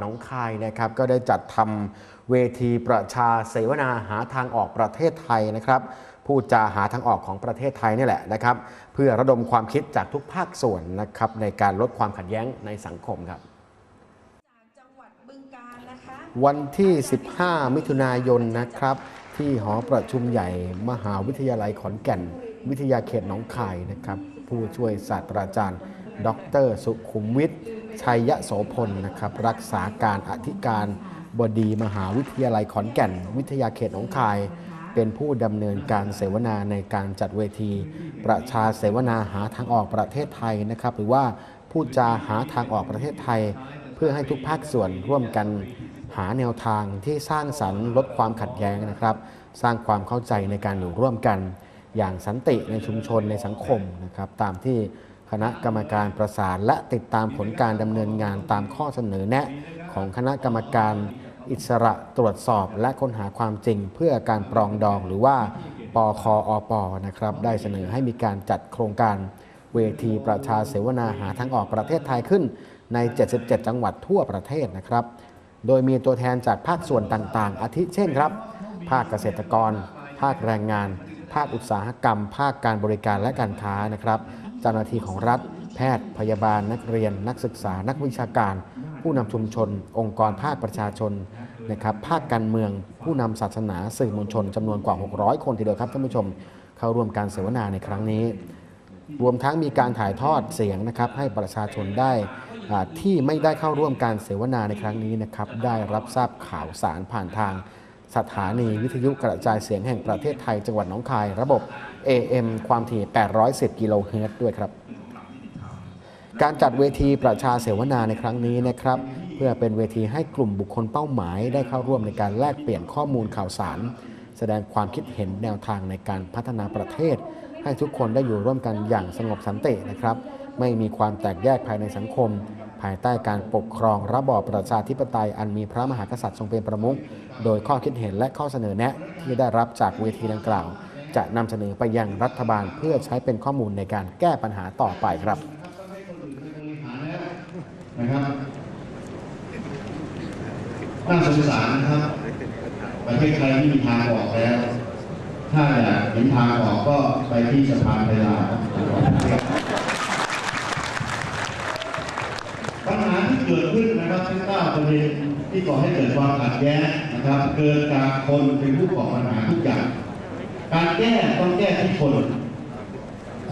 หนองคายนะครับ ก็ได้จัดทำเวทีประชาเสวนาหาทางออกประเทศไทยนะครับพูดจาหาทางออกของประเทศไทยนี่แหละนะครับ เพื่อระดมความคิดจากทุกภาคส่วนนะครับ ในการลดความขัดแย้งในสังคมครับจังหวัดบึงกาฬวันที่ 15 มิถุนายนนะครับ ที่หอประชุมใหญ่มหาวิทยาลัยขอนแก่น วิทยาเขตหนองคายนะครับ ผู้ช่วยศาสตราจารย์ ดร สุขุมวิทย์ ชัยยโสพลนะครับรักษาการอธิการบดีมหาวิทยาลัยขอนแก่น วิทยาเขตหนองคาย เป็นผู้ดำเนินการเสวนาในการจัดเวที ประชาเสวนาหาทางออกประเทศไทยนะครับ หรือว่าพูดจาหาทางออกประเทศไทย เพื่อให้ทุกภาคส่วนร่วมกันหาแนวทางที่สร้างสรรค์ลดความขัดแย้งนะครับ สร้างความเข้าใจในการอยู่ร่วมกัน อย่างสันติในชุมชนในสังคมนะครับตามที่ คณะกรรมการประสานและติดตามผลการดำเนินงานตามข้อเสนอแนะ ของคณะกรรมการอิสระตรวจสอบและค้นหาความจริงเพื่อการปรองดองหรือว่าปคอปนะครับได้เสนอให้มีการจัดโครงการเวทีประชาเสวนาหาทางออกประเทศไทยขึ้นใน 77 จังหวัดทั่วประเทศนะครับ โดยมีตัวแทนจากภาคส่วนต่างๆ อาทิเช่นครับ ภาคเกษตรกร ภาคแรงงาน ภาคอุตสาหกรรม ภาคการบริการและการค้านะครับ เจ้าหน้าที่ของรัฐ แพทย์พยาบาลนักเรียน นักศึกษา นักวิชาการ ผู้นำชุมชน องค์กรภาคประชาชนนะครับภาคการเมืองผู้นำศาสนาสื่อมวลชนจำนวนกว่า 600 คนทีเดียวครับท่านผู้ชมเข้าร่วมการเสวนาในครั้งนี้ รวมทั้งมีการถ่ายทอดเสียงนะครับให้ประชาชนได้อ่าที่ไม่ได้เข้าร่วมการเสวนาในครั้งนี้นะครับได้รับทราบข่าวสารผ่านทาง สถานีวิทยุกระจายเสียงแห่งประเทศไทยจังหวัดหนองคาย ระบบ AM ความถี่ 810 กิโลเฮิรตซ์ด้วยครับ การจัดเวทีประชาเสวนาในครั้งนี้นะครับ เพื่อเป็นเวทีให้กลุ่มบุคคลเป้าหมายได้เข้าร่วมในการแลกเปลี่ยนข้อมูลข่าวสาร แสดงความคิดเห็นแนวทางในการพัฒนาประเทศ ให้ทุกคนได้อยู่ร่วมกันอย่างสงบสันตินะครับ ไม่มีความแตกแยกภายในสังคมายใต้การปกครองระบอบประชาธิปไตยอันมีพระมหากษัตริย์ทรงเป็นประมุขโดยข้อคิดเห็นและข้อเสนอแนะที่ได้รับจากเวทีดังกล่าว จะนำเสนอไปยังรัฐบาลเพื่อใช้เป็นข้อมูลในการแก้ปัญหาต่อไปครับนะครับน่าสงสารนะครับ ประเทศไทยไม่มีทางออกแล้ว ถ้าอยากเห็นทางออกก็ไปที่สะพานพญาปัญหาที่เกิดขึ้นนะครับที่เก้าประเด็นที่ก่อให้เกิดความขัดแย้งนะครับ เกิดจากคนเป็นผู้ก่อปัญหาทุกอย่าง การแก้ต้องแก้ที่คน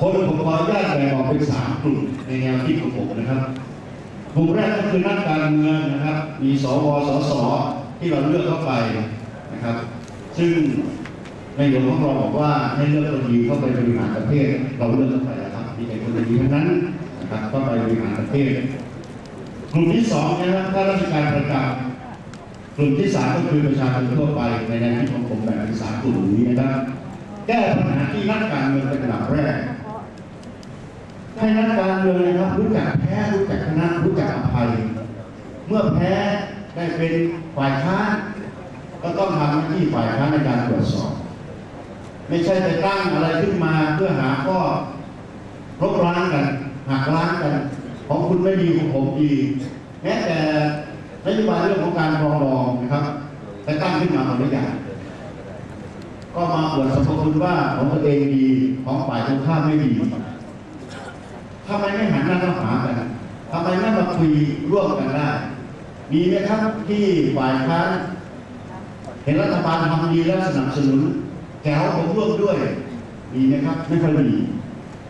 คนผมขออนุญาตแบ่งออกเป็นสามกลุ่มในแนวคิดของผมนะครับกลุ่มแรกก็คือนักการเมืองนะครับ มีสวสสที่เราเลือกเข้าไปนะครับ ซึ่งในหลวงของเราบอกว่าให้เลือกคนดีเข้าไปบริหารประเทศ เราเลือกเข้าไปนะครับมีแต่คนดีทั้งนั้นนะครับเข้าไปบริหารประเทศ กลุ่มที่สองนะครับข้าราชการประจำกลุ่มที่สามก็คือประชาชนทั่วไปในแนวคิดของผมแบ่งเป็นสามกลุ่มนี้นะครับ แก้ปัญหาที่นักการเมืองเป็นอันดับแรกให้นักการเมืองนะครับรู้จักแพ้รู้จักชนะรู้จักอภัย เมื่อแพ้ได้เป็นฝ่ายค้านก็ต้องทำหน้าที่ฝ่ายค้านในการตรวจสอบ ไม่ใช่ไปตั้งอะไรขึ้นมาเพื่อหาข้อลบล้างกันหักล้างกัน ของคุณไม่ดีของผมดีแม้แต่นโยบายเรื่องของการปรองดองนะครับไปตั้งขึ้นมาหมดทุกอย่างก็มาอวดสรรพคุณว่าของตัวเองดีของฝ่ายตรงข้ามไม่ดีทำไมไม่หันหน้าเข้าหากันทำไมไม่มาคุยร่วมกันได้มีไหมครับที่ฝ่ายค้านเห็นรัฐบาลทำดีแล้วสนับสนุนแถวผมร่วมด้วยมีไหมครับ ไม่ค่อยมี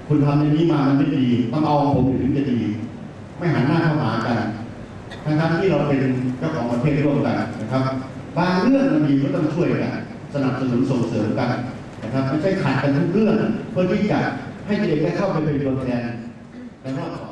คุณทำในนี้มามันไม่ดี ต้องเอาผมถึงจะดี ไม่หันหน้าเข้าหากัน ทั้งๆที่เราเป็นเจ้าของประเทศร่วมกันนะครับบางเรื่องมันมีก็ต้องช่วยกันสนับสนุนส่งเสริมกันนะครับไม่ใช่ขัดกันทุกเรื่องเพื่อที่จะให้เด็กได้เข้าไปเป็นตัวแทนในรอบสอง